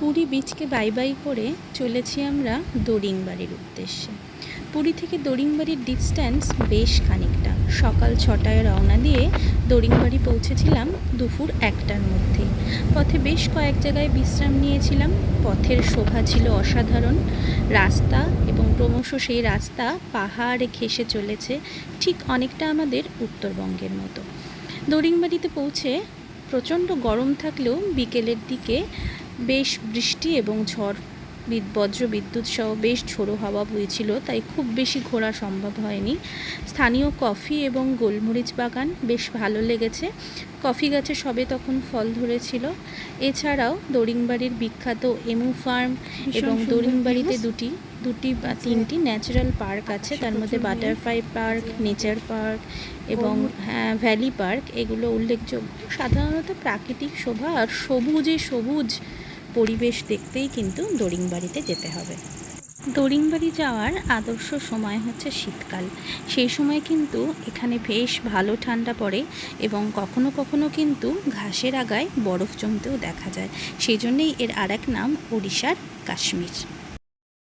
Puri বীচকে bye bye করে চলেছি আমরা দরিংবাড়ির উদ্দেশ্যে। পুরী থেকে দরিংবাড়ির ডিস্ট্যান্স বেশ খানিকটা। সকাল ছটায় রওনা দিয়ে দরিংবাড়ি পৌঁছেছিলাম দুপুর একটার মধ্যে। পথে বেশ কয়েক জায়গায় বিশ্রাম নিয়েছিলাম। পথের শোভা ছিল অসাধারণ। রাস্তা এবং ক্রমশ সেই রাস্তা পাহাড়ে ঘেঁষে চলেছে, ঠিক অনেকটা আমাদের উত্তরবঙ্গের মতো। দরিংবাড়িতে পৌঁছে প্রচণ্ড গরম থাকলেও বিকেলের দিকে বেশ বৃষ্টি এবং ঝড় বজ্র বিদ্যুৎ সহ বেশ ঝোড়ো হাওয়া বইছিল তাই খুব বেশি ঘোরা সম্ভব হয়নি। স্থানীয় কফি এবং গোলমরিচ বাগান বেশ ভালো লেগেছে। কফি গাছে সবে তখন ফল ধরেছিল। এছাড়াও দরিংবাড়ির বিখ্যাত এমু ফার্ম এবং দরিংবাড়িতে দুটি দুটি বা তিনটি ন্যাচারাল পার্ক আছে। তার মধ্যে বাটারফ্লাই পার্ক নেচার পার্ক এবং হ্যাঁ ভ্যালি পার্ক এগুলো উল্লেখযোগ্য। সাধারণত প্রাকৃতিক শোভা আর সবুজে সবুজ পরিবেশ দেখতেই কিন্তু দড়িংবাড়িতে যেতে হবে। দড়িংবাড়ি যাওয়ার আদর্শ সময় হচ্ছে শীতকাল। সেই সময় কিন্তু এখানে বেশ ভালো ঠান্ডা পড়ে এবং কখনো কখনো কিন্তু ঘাসের আগায় বরফ জমতেও দেখা যায়। সেই জন্যেই এর আর নাম ওড়িশার কাশ্মীর।